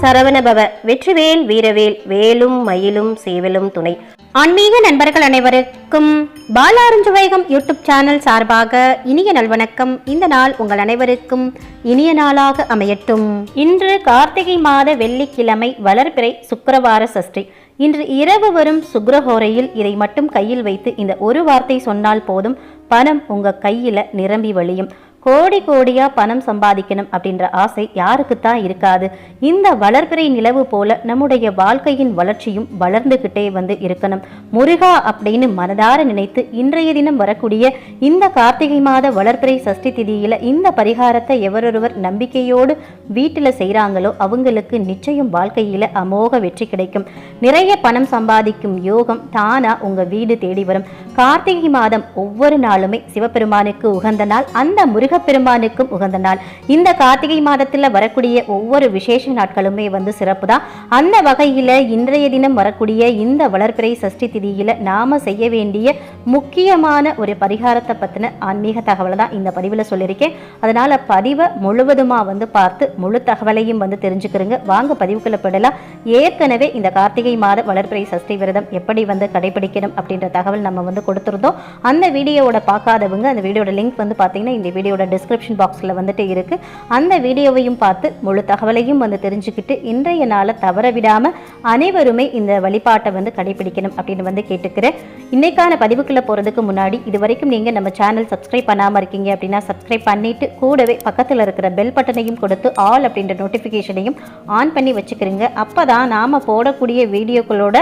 சரவணபவ வெற்றிவேல் வீரவேல் வேலும் மயிலும் சேவலும் துணை. ஆன்மீக நண்பர்கள் அனைவருக்கும் பாலாரஞ்சுவேகம் யூடியூப் சேனல் சார்பாக இனிய நல்வணக்கம். இந்த நாள் உங்கள் அனைவருக்கும் இனிய நாளாக அமையட்டும். இன்று கார்த்திகை மாத வெள்ளிக்கிழமை வளர்பிறை சுக்கரவார சஷ்டி. இன்று இரவு வரும் சுக்ரஹோரையில் இதை மட்டும் கையில் வைத்து இந்த ஒரு வார்த்தை சொன்னால் போதும் பணம் உங்க கையில நிரம்பி வழியும். கோடி கோடியா பணம் சம்பாதிக்கணும் அப்படின்ற ஆசை யாருக்குத்தான் இருக்காது. இந்த வளர்பிறை நிலவு போல நம்முடைய வாழ்க்கையின் வளர்ச்சியும் வளர்ந்துக்கிட்டே வந்து இருக்கணும். முருகா அப்படின்னு மனதார நினைத்து இன்றைய தினம் வரக்கூடிய இந்த கார்த்திகை மாத வளர்பிறை சஷ்டி திதியில இந்த பரிகாரத்தை எவரொருவர் நம்பிக்கையோடு வீட்டில் செய்கிறாங்களோ அவங்களுக்கு நிச்சயம் வாழ்க்கையில அமோக வெற்றி கிடைக்கும். நிறைய பணம் சம்பாதிக்கும் யோகம் தானா உங்க வீடு தேடி வரும். கார்த்திகை மாதம் ஒவ்வொரு நாளுமே சிவபெருமானுக்கு உகந்த நாள். அந்த முருகப்பெருமானுக்கும் உகந்த நாள். இந்த கார்த்திகை மாதத்தில் வரக்கூடிய ஒவ்வொரு விசேஷ நாட்களுமே வந்து சிறப்பு தான் அந்த வகையில் இன்றைய தினம் வரக்கூடிய இந்த வளர்பிறை சஷ்டி திதியில் நாம் செய்ய வேண்டிய முக்கியமான ஒரு பரிகாரத்தை பற்றின ஆன்மீக தகவலை தான் இந்த பதிவில் சொல்லியிருக்கேன். அதனால் பதிவை முழுவதுமாக வந்து பார்த்து முழு தகவலையும் வந்து தெரிஞ்சுக்கிறோங்க. வாங்க பதிவுக்குள்ள போடலாம் ஏற்கனவே இந்த கார்த்திகை மாத வளர்பிறை சஷ்டி விரதம் எப்படி வந்து கடைபிடிக்கணும் அப்படின்ற தகவல் நம்ம வந்து கொடுத்துருந்தோம். அந்த வீடியோவோட பார்க்காதவங்க அந்த வீடியோட லிங்க் வந்து பார்த்தீங்கன்னா இந்த வீடியோட டிஸ்கிரிப்ஷன் பாக்ஸில் வந்துட்டு இருக்குது அந்த வீடியோவையும் பார்த்து முழு தகவலையும் வந்து தெரிஞ்சுக்கிட்டு இன்றைய நாளை தவற விடாமல் அனைவருமே இந்த வழிபாட்டை வந்து கடைபிடிக்கணும் அப்படின்னு வந்து கேட்டுக்கிறேன். இன்றைக்கான பதிவுக்குள்ளே போகிறதுக்கு முன்னாடி இது வரைக்கும் நீங்கள் நம்ம சேனல் சப்ஸ்கிரைப் பண்ணாமல் இருக்கீங்க அப்படின்னா சப்ஸ்கிரைப் பண்ணிவிட்டு கூடவே பக்கத்தில் இருக்கிற பெல் பட்டனையும் கொடுத்து ஆல் அப்படின்ற நோட்டிஃபிகேஷனையும் ஆன் பண்ணி வச்சுக்கிறீங்க. அப்போ தான் நாம் போடக்கூடிய வீடியோக்களோட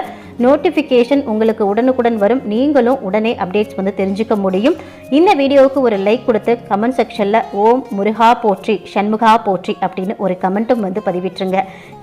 நோட்டிஃபிகேஷன் உங்களுக்கு உடனுக்குடன் வரும். நீங்களும் உடனே அப்டேட்ஸ் வந்து தெரிஞ்சுக்க முடியும். இந்த வீடியோவுக்கு ஒரு லைக் கொடுத்து கமெண்ட் செக்ஷனில் ஓம் முருகா போற்றி சண்முகா போற்றி அப்படின்னு ஒரு கமெண்ட்டும் வந்து பதிவிட்டுருங்க.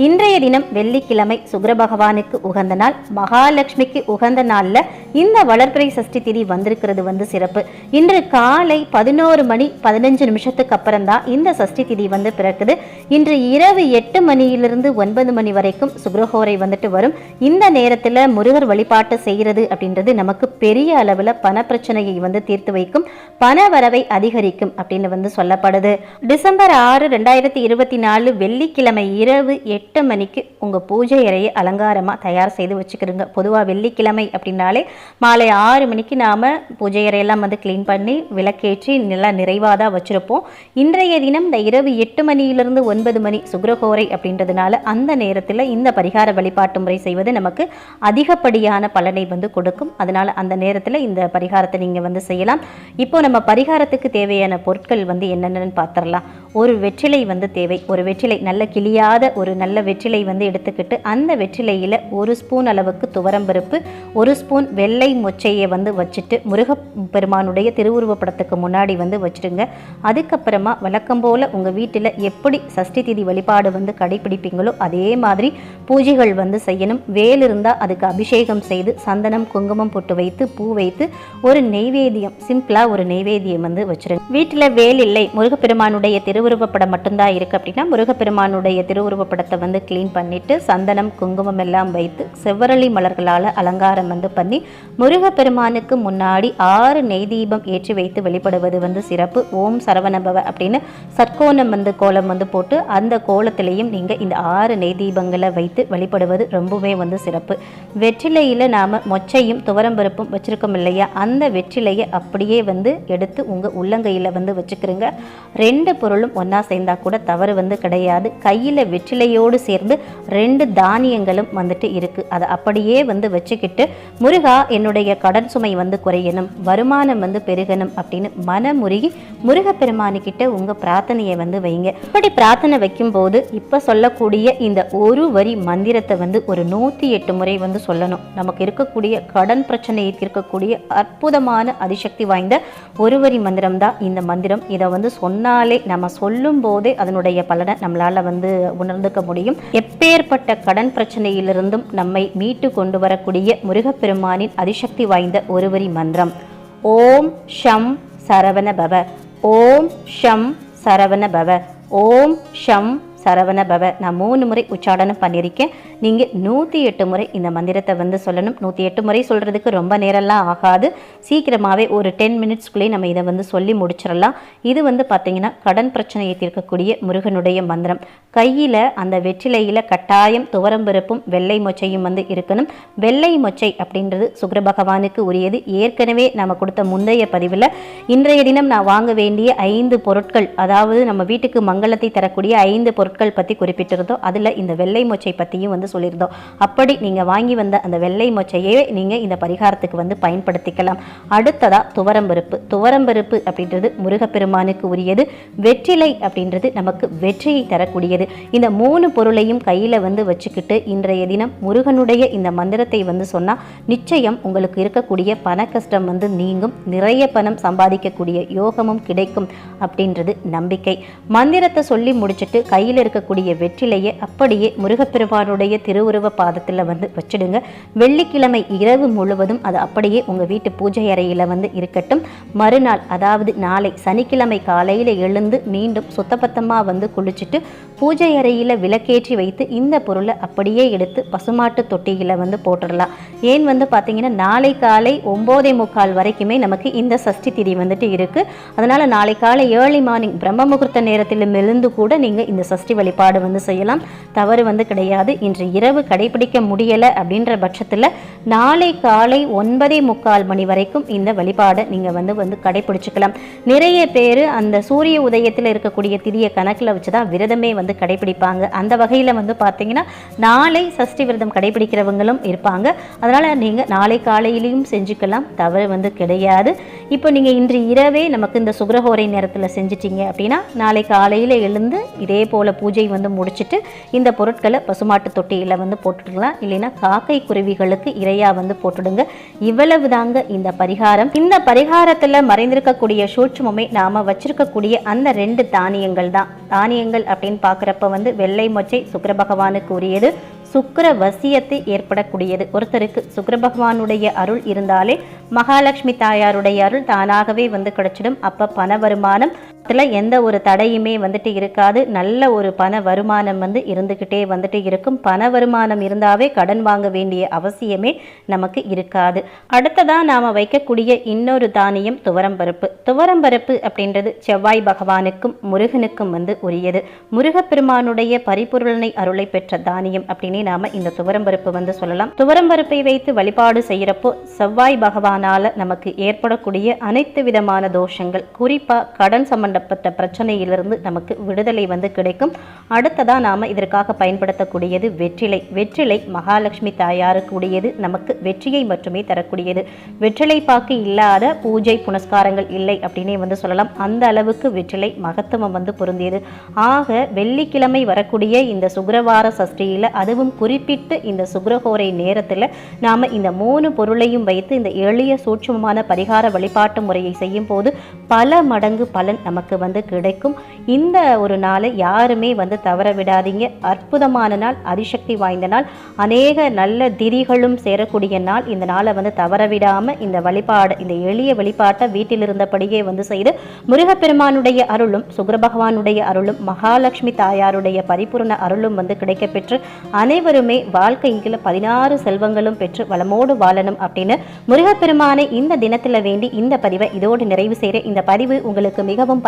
இன்றைய தினம் வெள்ளிக்கிழமை சுக்கர பகவானுக்கு உகந்த நாள். மகாலட்சுமிக்கு உகந்த நாளில் இந்த வளர்பிறை சஷ்டி திதி வந்திருக்கிறது வந்து சிறப்பு. இன்று காலை பதினோரு மணி பதினஞ்சு நிமிஷத்துக்கு அப்புறம் தான் இந்த சஷ்டி திதி வந்து பிறக்குது. இன்று இரவு எட்டு மணியிலிருந்து ஒன்பது மணி வரைக்கும் சுக்ரஹோரை வந்துட்டு வரும். இந்த நேரத்தில் முருகர் வழிபாட்டு செய்கிறது அப்படின்றது நமக்கு பெரிய அளவில் பண பிரச்சனையை வந்து தீர்த்து வைக்கும் பண வரவை அதிகரிக்கும் அப்படின்னு வந்து சொல்லப்படுது. டிசம்பர் ஆறு ரெண்டாயிரத்தி இருபத்தி நாலு வெள்ளிக்கிழமை இரவு எட்டு மணிக்கு உங்கள் பூஜை அறையை அலங்காரமாக தயார் செய்து வச்சுக்கிறோங்க பொதுவாக வெள்ளிக்கிழமை அப்படின்னாலே மாலை ஆறு மணிக்கு நாம் பூஜை அறையெல்லாம் வந்து க்ளீன் பண்ணி விளக்கேற்றி நல்லா நிறைவாக தான் வச்சுருப்போம். இன்றைய தினம் இந்த இரவு எட்டு மணியிலிருந்து ஒன்பது மணி சுக்ரஹோரை அப்படின்றதுனால அந்த நேரத்தில் இந்த பரிகார வழிபாட்டு முறை செய்வது நமக்கு அதிகப்படியான பலனை வந்து கொடுக்கும். அதனால் அந்த நேரத்தில் இந்த பரிகாரத்தை நீங்கள் வந்து செய்யலாம். இப்போ நம்ம பரிகாரத்துக்கு தேவையான பொருட்கள் வந்து என்னென்னு பார்த்துடலாம் ஒரு வெற்றிலை வந்து தேவை. ஒரு வெற்றிலை நல்ல கிளியாத ஒரு நல்ல வெற்றிலை வந்து எடுத்துக்கிட்டு அந்த வெற்றிலையில் ஒரு ஸ்பூன் அளவுக்கு துவரம்பருப்பு ஒரு ஸ்பூன் வெள்ளை மொச்சையை வந்து வச்சுட்டு முருகப்பெருமானுடைய திருவுருவ படத்துக்கு முன்னாடி வந்து வச்சுடுங்க. அதுக்கப்புறமா வழக்கம் போல் உங்கள் வீட்டில் எப்படி சஷ்டி திதி வழிபாடு வந்து கடைபிடிப்பீங்களோ அதே மாதிரி பூஜைகள் வந்து செய்யணும். வேல் இருந்தால் அதுக்கு அபிஷேகம் செய்து சந்தனம் குங்குமம் போட்டு வைத்து பூ வைத்து ஒரு நெய்வேத்தியம் சிம்பிளாக ஒரு நெய்வேத்தியம் வந்து வச்சிருங்க. வீட்டில் வேல் இல்லை முருகப்பெருமானுடைய திருவுருவப்படம் மட்டும்தான் இருக்குது அப்படின்னா முருகப்பெருமானுடைய திருவுருவப்படத்தை வந்து க்ளீன் பண்ணிட்டு சந்தனம் குங்குமம் எல்லாம் வைத்து செவ்வரளி மலர்களால் அலங்காரம் வந்து பண்ணி முருகப்பெருமானுக்கு முன்னாடி ஆறு நெய் தீபம் ஏற்றி வைத்து வெளிப்படுவது வந்து சிறப்பு. ஓம் சரவணபவ அப்படின்னு சர்க்கோணம் வந்து கோலம் வந்து போட்டு அந்த கோலத்திலையும் நீங்கள் இந்த ஆறு நெய் தீபங்களை வைத்து வழிபடுவது ரொம்பவே வந்து சிறப்பு. வெற்றிலையில் நாம் மொச்சையும் துவரம்பருப்பும் வச்சுருக்கோம் இல்லையா? அந்த வெற்றிலையை அப்படியே வந்து எடுத்து உங்கள் உள்ளங்கையில் வந்து வச்சுக்கிறோங்க. ரெண்டு பொருளும் ஒன்றா சேர்ந்தா கூட தவறு வந்து கிடையாது. கையில் வெற்றிலையோடு சேர்ந்து ரெண்டு தானியங்களும் வந்துட்டு இருக்குது அதை அப்படியே வந்து வச்சுக்கிட்டு முருகா என்னுடைய கடன் சுமை வந்து குறையணும். வருமானம் வந்து பெருகணும். அப்படின்னு மனமுருகி முருகப்பெருமானுக்கிட்ட உங்கள் பிரார்த்தனையை வந்து வைங்க. இப்படி பிரார்த்தனை வைக்கும்போது இப்போ சொல்லக்கூடிய இந்த ஒரு வரி மந்திரத்தை வந்து ஒரு நூற்றி எட்டு முறை வந்து சொல்லணும். நமக்கு இருக்கக்கூடிய கடன் பிரச்சனையை தீர்க்கக்கூடிய அற்புதமான அதிசக்தி வாய்ந்த ஒருவரி மந்திரம் தான் இந்த மந்திரம். இதை வந்து சொன்னாலே நம்ம சொல்லும் போதே அதனுடைய பலனை நம்மளால் வந்து உணர்ந்துக்க முடியும். எப்பேற்பட்ட கடன் பிரச்சனையிலிருந்தும் நம்மை மீட்டு கொண்டு வரக்கூடிய முருகப்பெருமானின் அதிசக்தி வாய்ந்த ஒருவரி மந்திரம். ஓம் ஷம் சரவண பவ. ஓம் ஷம் சரவண பவ. ஓம் ஷம் சரவண பவ நான் மூணு முறை உச்சாடனம் பண்ணியிருக்கேன். நீங்கள் நூற்றி எட்டு முறை இந்த மந்திரத்தை வந்து சொல்லணும். நூற்றி எட்டு முறை சொல்கிறதுக்கு ரொம்ப நேரம்லாம் ஆகாது. சீக்கிரமாகவே ஒரு டென் மினிட்ஸ்குள்ளேயே நம்ம இதை வந்து சொல்லி முடிச்சிடலாம். இது வந்து பார்த்திங்கன்னா கடன் பிரச்சனையை தீர்க்கக்கூடிய முருகனுடைய மந்திரம். கையில் அந்த வெற்றிலையில் கட்டாயம் துவரம்பருப்பும் வெள்ளை மொச்சையும் வந்து இருக்கணும். வெள்ளை மொச்சை அப்படின்றது சுக்கிர பகவானுக்கு உரியது. ஏற்கனவே நம்ம கொடுத்த முந்தைய பதிவில் இன்றைய தினம் நான் வாங்க வேண்டிய ஐந்து பொருட்கள் அதாவது நம்ம வீட்டுக்கு மங்களத்தை தரக்கூடிய ஐந்து பொருட்கள் பொருட்கள் பற்றி குறிப்பிட்டிருந்தோம். அதில் இந்த வெள்ளை மொச்சை பற்றியும் வந்து சொல்லியிருந்தோம். அப்படி நீங்கள் வாங்கி வந்த அந்த வெள்ளை மொச்சையே நீங்கள் இந்த பரிகாரத்துக்கு வந்து பயன்படுத்திக்கலாம். அடுத்ததாக துவரம்பருப்பு. துவரம்பருப்பு அப்படின்றது முருகப்பெருமானுக்கு உரியது. வெற்றிலை அப்படின்றது நமக்கு வெற்றியை தரக்கூடியது. இந்த மூணு பொருளையும் கையில் வந்து வச்சுக்கிட்டு இன்றைய தினம் முருகனுடைய இந்த மந்திரத்தை வந்து சொன்னால் நிச்சயம் உங்களுக்கு இருக்கக்கூடிய பண கஷ்டம் வந்து நீங்கும். நிறைய பணம் சம்பாதிக்கக்கூடிய யோகமும் கிடைக்கும் அப்படின்றது நம்பிக்கை. மந்திரத்தை சொல்லி முடிச்சுட்டு கையில் இருக்கக்கூடிய வெற்றிலையை அப்படியே முருகப்பெருமானுடைய திருவுருவ பாதத்தில் வந்து வச்சிடுங்க. வெள்ளிக்கிழமை இரவு முழுவதும் அது அப்படியே உங்கள் வீட்டு பூஜை அறையில் வந்து இருக்கட்டும். மறுநாள் அதாவது நாளை சனிக்கிழமை காலையில் எழுந்து மீண்டும் சுத்தபத்தமாக வந்து குளிச்சுட்டு பூஜை அறையில் விளக்கேற்றி வைத்து இந்த பொருளை அப்படியே எடுத்து பசுமாட்டு தொட்டியில் வந்து போட்டுடலாம். ஏன் வந்து பார்த்தீங்கன்னா நாளை காலை ஒம்போதே முக்கால் வரைக்குமே நமக்கு இந்த சஷ்டி திதி வந்துட்டு இருக்குது அதனால் நாளை காலை ஏர்லி மார்னிங் பிரம்ம முகூர்த்த நேரத்தில் மெலிந்து கூட நீங்கள் இந்த சஷ்டி வழிபாடு வந்து செய்யலாம். தவறு வந்து கிடையாது. இன்று இரவு கடைபிடிக்க முடியலை அப்படின்ற பட்சத்தில் நாளை காலை ஒன்பதே முக்கால் மணி வரைக்கும் இந்த வழிபாடை நீங்கள் வந்து வந்து கடைபிடிச்சிக்கலாம். நிறைய பேர் அந்த சூரிய உதயத்தில் இருக்கக்கூடிய திதியை கணக்கில் வச்சு தான் விரதமே வந்து கடைபிடிப்பாங்க. அந்த வகையில் வந்து பார்த்தீங்கன்னா நாளை சஷ்டி விரதம் கடைபிடிக்கிறவங்களும் இருப்பாங்க. அதனால் நீங்கள் நாளை காலையிலையும் செஞ்சுக்கலாம். தவறு வந்து கிடையாது. இப்போ நீங்கள் இன்று இரவே நமக்கு இந்த சுகரஹோரை நேரத்தில் செஞ்சிட்டிங்க அப்படின்னா நாளை காலையில் எழுந்து இதே போல் பூஜை வந்து முடிச்சுட்டு இந்த பொருட்களை பசுமாட்டு தொட்டியில் வந்து போட்டுடலாம் இல்லைன்னா காக்கை குருவிகளுக்கு இரையாக வந்து போட்டுடுங்க. இவ்வளவு தாங்க இந்த பரிகாரம். இந்த பரிகாரத்தில் மறைந்திருக்கக்கூடிய சூட்சமுமே நாம் வச்சிருக்கக்கூடிய அந்த ரெண்டு தானியங்கள் தான் தானியங்கள் அப்படின்னு பார்க்குறப்ப வந்து வெள்ளை மொச்சை சுக்கிர பகவானுக்கு உரியது சுக்கர வசியத்தை ஏற்படக்கூடியது. ஒருத்தருக்கு சுக்கர பகவானுடைய அருள் இருந்தாலே மகாலட்சுமி தாயாருடைய அருள் தானாகவே வந்து கிடைச்சிடும். அப்போ பண வருமானம் இதில் எந்த ஒரு தடையுமே வந்துட்டு இருக்காது. நல்ல ஒரு பண வருமானம் வந்து இருந்துக்கிட்டே வந்துட்டு இருக்கும். பண வருமானம் இருந்தாவே கடன் வாங்க வேண்டிய அவசியமே நமக்கு இருக்காது. அடுத்ததாக நாம் வைக்கக்கூடிய இன்னொரு தானியம் துவரம்பருப்பு துவரம்பருப்பு அப்படின்றது செவ்வாய் பகவானுக்கும் முருகனுக்கும் வந்து உரியது. முருகப்பெருமானுடைய பரிபூரணை அருளை பெற்ற தானியம் அப்படின்னே நாம இந்த துவரம்பருப்பு வந்து சொல்லலாம். துவரம்பருப்பை வைத்து வழிபாடு செய்யறப்போ செவ்வாய் பகவானால நமக்கு ஏற்படக்கூடிய அனைத்து விதமான தோஷங்கள் குறிப்பா கடன் சம்பந்தப்பட்ட பிரச்சனையிலிருந்து நமக்கு விடுதலை வந்து கிடைக்கும். அடுத்ததா நாம் இதற்காக பயன்படுத்தக்கூடியது வெற்றிலை. வெற்றிலை மகாலட்சுமி தாயாருக்கு உடையது நமக்கு வெற்றியை மட்டுமே தரக்கூடியது. வெற்றிலை பாக்கு இல்லாத பூஜை புனஸ்காரங்கள் இல்லை அப்படின்னே வந்து சொல்லலாம். அந்த அளவுக்கு வெற்றிலை மகத்துவம் வந்து பொருந்தியது. ஆக வெள்ளிக்கிழமை வரக்கூடிய இந்த சுக்கரவார சஷ்டியில் அதுவும் குறிப்பிட்டு இந்த சுக்கரகோரை நேரத்தில் நாம் இந்த மூணு பொருளையும் வைத்து இந்த எளிய சூட்சமமான பரிகார வழிபாட்டு முறையை செய்யும் போது பல மடங்கு பலன் நமக்கு நமக்கு வந்து கிடைக்கும். இந்த ஒரு நாளை யாருமே வந்து தவற விடாதீங்க. அற்புதமான நாள் அதிசக்தி வாய்ந்த நாள். அநேக நல்ல திரிகளும் சேரக்கூடிய நாள். இந்த நாளை வந்து தவற விடாமல் இந்த வழிபாடு இந்த எளிய வழிபாட்டை வீட்டில் இருந்தபடியே வந்து செய்து முருகப்பெருமானுடைய அருளும் சுக்கிர பகவானுடைய அருளும் மகாலட்சுமி தாயாருடைய பரிபூர்ண அருளும் வந்து கிடைக்கப்பெற்று அனைவருமே வாழ்க்கையில் பதினாறு செல்வங்களும் பெற்று வளமோடு வாழணும் அப்படின்னு முருகப்பெருமானை இந்த தினத்தில் வேண்டி இந்த பதிவை இதோடு நிறைவு செய்கிற இந்த பதிவு உங்களுக்கு மிகவும்